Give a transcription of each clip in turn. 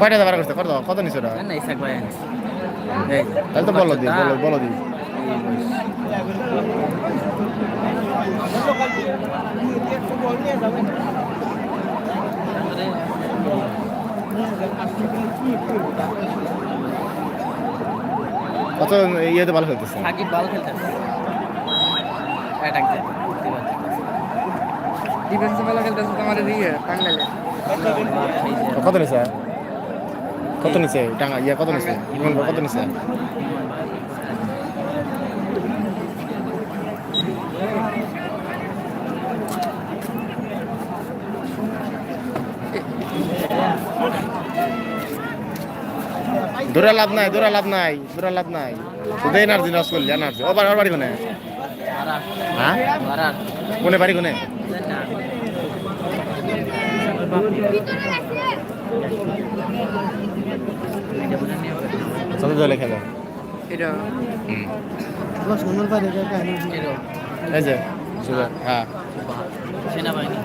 কয়টা দাবার করছে? কত কত নিছে ওটা তাহলে তো বলো দি বলো বলো দি। কত ইয়েতে ভালো খেলতেছে? সাকিব ভালো খেলতেছে। অ্যাটাক ডিফেন্সে ভালো খেলতেছে তোমার এদিকে টাঙ্গাইলে কত নিছে? কত নিছে? টাঙ্গা ইয়া কত নিচে কত নিছে? দূরে লাভ নাই, দূরে লাভ নাই, দূরে লাভ নাই। শুধু এনার্জি লস করলি এনার্জি ও বাড়ি বাড়ি কোনে? হ্যাঁ? কোনে বাড়ি কোনে? চলো দলে খেলো? এটা। এই যে হ্যাঁ। সেনাবাহিনী।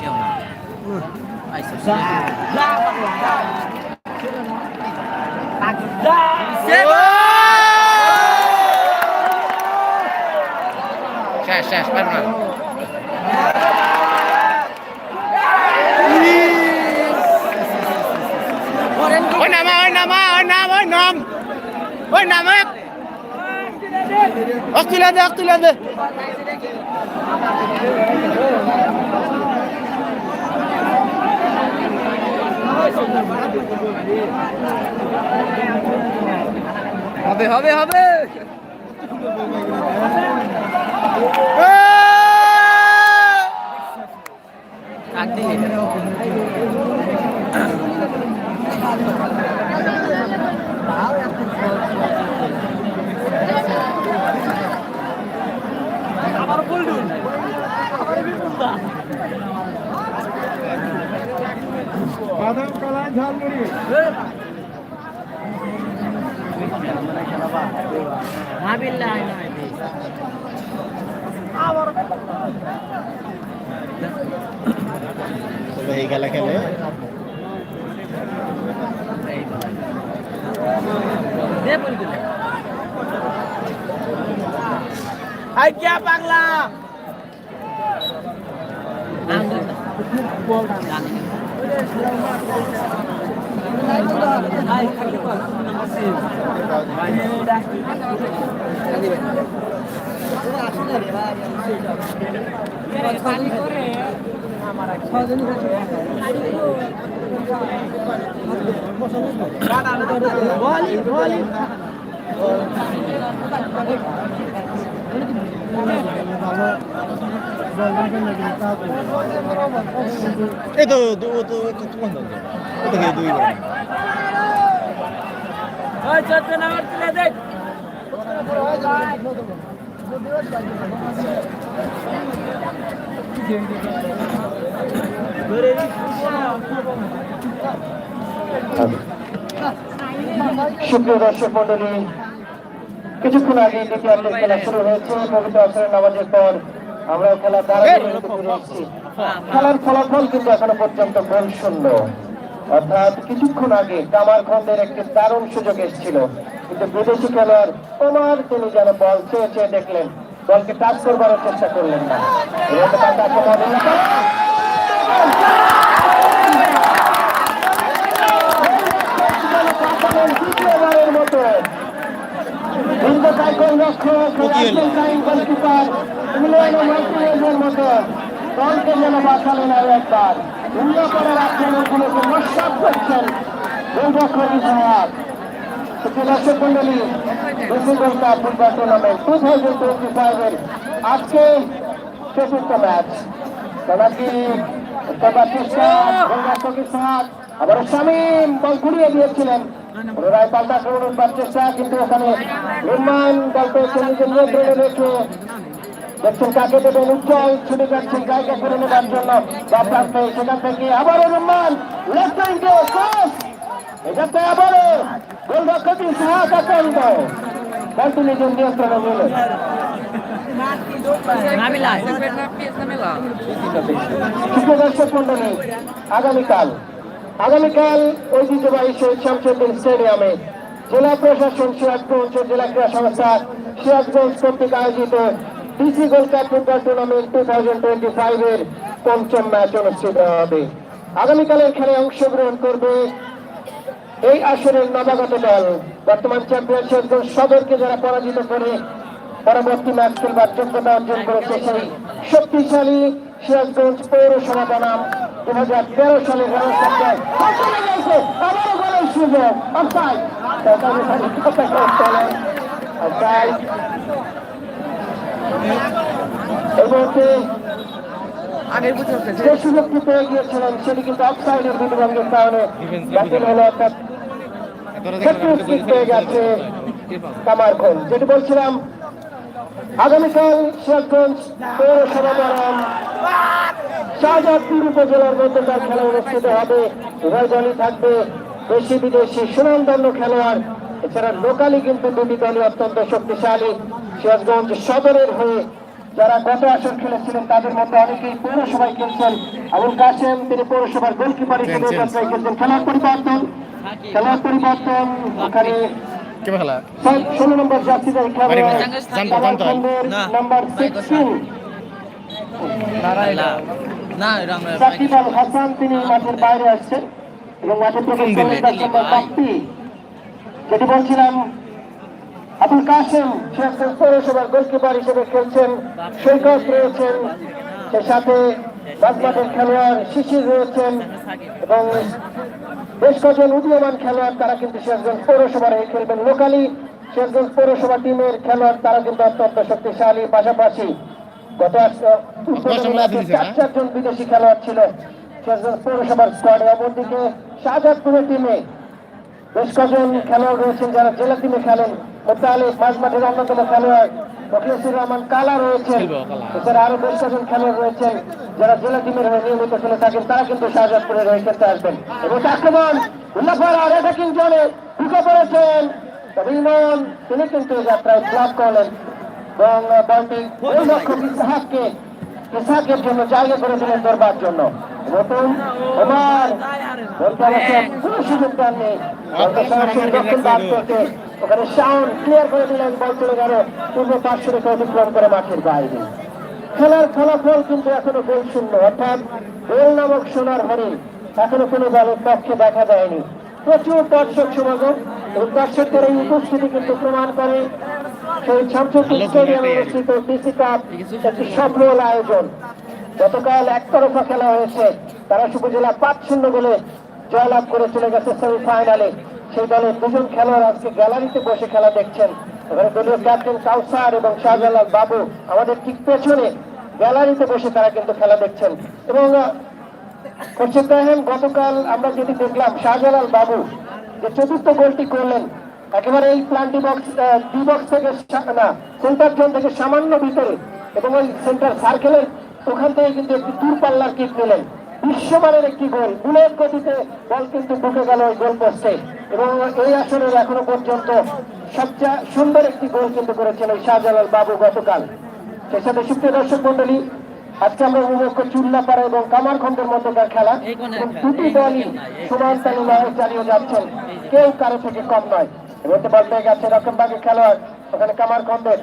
কেউ না আইসা শেষ শেষ ওই নামা ওই নামা, ওই নাম ওই নাম। ওই নাম। অস্ট্রেলিয়া দে অস্ট্রেলিয়া দে। হবে হবে হবে। বাদাম কলা ঝালমুড়ি এই খেলা খেলে। দে বলি দিলে আই क्या পাগলা এই তো দু ও তো তো কোন দল ও তো দুই বড় ওই চলতে না উঠতে দেখ সুপ্রিয় দর্শক মন্ডলী কিছুক্ষণ আগে দ্বিতীয়ার্ধের খেলা শুরু হয়েছে। পবিত্র আসরের নামাজের পর আমরা খেলা দাঁড়াতে খেলার ফলাফল কিন্তু এখনও পর্যন্ত গোল শূন্য অর্থাৎ কিছুক্ষণ আগে কামার খন্ডের একটি দারুণ সুযোগ এসেছিল। কিন্তু বিদেশি খেলোয়াড় তোমার তিনি যেন বল চেয়ে চেয়ে দেখলেন বলকে টাচ করবার চেষ্টা করলেন না। দ্বিতীয়বারের মতো। হিন্দু সাইকেল গোলকিপার ইংল্যান্ড মতো দলকে যেন বাঁচালেন আরও একবার। ভিন্ন করার আক্রমণগুলোকে নস্বাত করছেন গোলরক্ষক বিধায়ক দর্শক মন্ডলী বেসিবল cup football tournament two thousand twenty ফাইভের আজকে চতুর্থ ম্যাচ বাতিস্তা গোলরক্ষকের সাথ আবার শামীম বল ঘুরিয়ে দিয়েছিলেন পুনরায় পাল্টা আক্রমণ চেষ্টা কিন্তু ওখানে নির্মাণ দল পেয়েছে নিজের নিয়ন্ত্রণে রেখে দেখছেন কাকে দেবেন উজ্জ্বল ছুটে যাচ্ছেন জায়গা করে নেবার জন্য সেখান থেকে আবারও রহমান লেফট হ্যান্ডে আবারও বলটি নিজের নিয়ন্ত্রণে আগামীকাল আগামীকাল ঐতিহ্যবাহী শহীদ শামসুদ্দিন স্টেডিয়ামে জেলা প্রশাসন সিরাজগঞ্জ ও জেলা ক্রীড়া সংস্থা সিরাজগঞ্জ কর্তৃক আয়োজিত DC gold cup football tournament two thousand twenty five এর পঞ্চম ম্যাচ অনুষ্ঠিত হবে। আগামীকালের খেলায় অংশগ্রহণ করবে এই আসরের নবাগত দল বর্তমান চ্যাম্পিয়ন সিরাজগঞ্জ সদরকে যারা পরাজিত করে পরবর্তী ম্যাচ খেলবার যোগ্যতা অর্জন করেছে সেই শক্তিশালী সিরাজগঞ্জ পৌরসভা বনাম দু হাজার তেরো সালের বছর যে সুযোগটি পেয়ে গিয়েছিলেন সেটি কিন্তু অফসাইডের বিধিভঙ্গের কারণে বাতিল হলো অর্থাৎ গেছে কামারখন যেটি বলছিলাম আগামীকাল সিরাজগঞ্জ পৌরসভা বনাম শাহজাদপুর উপজেলার মধ্যকার খেলা অনুষ্ঠিত হবে। উভয় দলই থাকবে দেশি বিদেশি সুনামধন্য খেলোয়াড়। এছাড়া লোকালি কিন্তু দুটি দলই অত্যন্ত শক্তিশালী। সিরাজগঞ্জ সদরের হয়ে যারা গত আসর খেলেছিলেন তাদের মধ্যে অনেকেই পৌরসভায় খেলছেন। আবুল কাসেম তিনি পৌরসভার গোলকিপার হিসেবে খেলার পরিবর্তন খেলার পরিবর্তন ওখানে খেলা? ষোলো নম্বর সিক্সটিন না সাকিব আল হাসান তিনি মাঠের বাইরে আসছেন এবং মাঠের বাপ্পি যেটি বলছিলাম আবুল কাসেম সিরাজগঞ্জ পৌরসভার গোলকিপার হিসেবে খেলছেন। সৈকত রয়েছেন সে সাথে বাগমাঠের খেলোয়াড় শিশির রয়েছেন এবং বেশ কজন উদীয়মান খেলোয়াড় তারা কিন্তু শেষগঞ্জ পৌরসভার হয়ে খেলবেন লোকালি শেষগঞ্জ পৌরসভা টিমের খেলোয়াড় তারা কিন্তু অত্যন্ত শক্তিশালী। পাশাপাশি গত একজন চার চারজন বিদেশি খেলোয়াড় ছিল। শেষগঞ্জ পৌরসভার স্কোয়াডে অপরদিকে শাহজাদপুরের টিমে বেশ কজন খেলোয়াড় রয়েছেন যারা জেলা টিমে খেলেন। মোতালে মাঝ মাঠের অন্যতম খেলোয়াড় মখিলুসুর রহমান কালা রয়েছেন এছাড়া আরও বেশ কজন খেলোয়াড় রয়েছেন যারা জেলা টিমের হয়ে নিয়মিত খেলে থাকেন তারা কিন্তু শাহজাদপুরের হয়ে খেলতে আসবেন। এবং আক্রমণ উল্লাপাড়া রেটাকিং জোনে ঢুকে পড়েছেন। ইমন তিনি কিন্তু যাত্রায় ব্লক করলেন। এবং বলটি ওই লক্ষ্য ইসাহাককে ইসাহাকের জন্য জায়গা করে দিলেন দরবার জন্য। নতুন ওমান কোনো সুযোগ দেননি বলকে সরাসরি দক্ষিণ বাদ করতে ওখানে সাউন্ড ক্লিয়ার করে দিলেন বল চলে গেল। পূর্ব পার্শ্ব রেখে অতিক্রম করে মাঠের বাইরে। খেলার ফলাফল কিন্তু এখনও গোল শূন্য অর্থাৎ গোল নামক সোনার হরিণ এখনও কোনো দলের পক্ষে দেখা যায়নি প্রচুর দর্শক সমাগম এবং দর্শকদের এই উপস্থিতি কিন্তু প্রমাণ করে সেই শামসুদ্দিন স্টেডিয়ামে অনুষ্ঠিত ডিসি কাপ একটি সফল আয়োজন। গতকাল একতরফা খেলা হয়েছে। তারা উপজেলা পাঁচ শূন্য গোলে জয়লাভ করে চলে গেছে সেমিফাইনালে। সেই দলের দুজন খেলোয়াড় আজকে গ্যালারিতে বসে খেলা দেখছেন। এখানে দলীয় ক্যাপ্টেন কাউসার এবং শাহজালাল বাবু আমাদের ঠিক পেছনে গ্যালারিতে বসে তারা কিন্তু খেলা দেখছেন। এবং কোচ গতকাল আমরা যেটি দেখলাম, শাহজালাল বাবু যে চতুর্থ গোলটি করলেন, একেবারে এই প্লান্টি বক্স ডি বক্স থেকে না সেন্টার জোন থেকে সামান্য ভিতরে এবং ওই সেন্টার সার্কেলের ওখান থেকে কিন্তু একটি দূরপাল্লার কিক নিলেন বিশ্বমানের একটি গোল। বুলেট গতিতে বল কিন্তু ঢুকে গেল ওই গোল পোস্টে এবং এই আসরের এখনও পর্যন্ত সবচেয়ে সুন্দর একটি গোল কিন্তু করেছেন ওই শাহজালাল বাবু গতকাল। সেই সাথে সুপ্রিয় দর্শক মন্ডলী আজকে আমরা উপভোগ করছি উল্লাপাড়া এবং কামারখন্ডের মধ্যকার খেলা। দুটি দলই সমান তালে লড়াই চালিয়ে যাচ্ছেন। কেউ কারও থেকে কম নয়। এবং বল পেয়ে গেছে রকমবাগের খেলোয়াড় ওখানে কামারখন্ডের।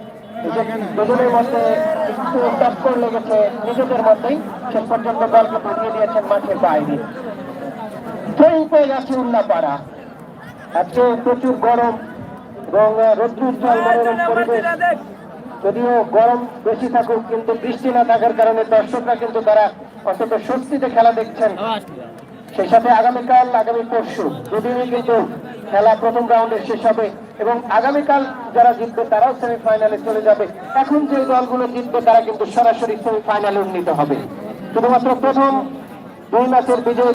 দুজনের মধ্যে একটু টক্কর লেগেছে নিজেদের মধ্যেই। শেষ পর্যন্ত দলকে পাঠিয়ে দিয়েছেন মাঠের বাইরে। ট্রেন পেয়ে গেছে উল্লাপাড়া। আজকে প্রচুর গরম এবং রৌদ্রোজ্জ্বল মনোরম পরিবেশ। যদিও গরম বেশি থাকুক কিন্তু বৃষ্টি না থাকার কারণে দর্শকরা কিন্তু তারা অন্তত স্বস্তিতে খেলা দেখছেন। সেই সাথে আগামীকাল আগামী পরশু দুদিনই কিন্তু খেলা প্রথম রাউন্ডে শেষ হবে। এবং আগামীকাল যারা জিতবে তারাও সেমিফাইনালে চলে যাবে। এখন যে দলগুলো জিতবে, তারা কিন্তু সরাসরি সেমিফাইনালে উন্নীত হবে। শুধুমাত্র প্রথম দুই ম্যাচের বিজয়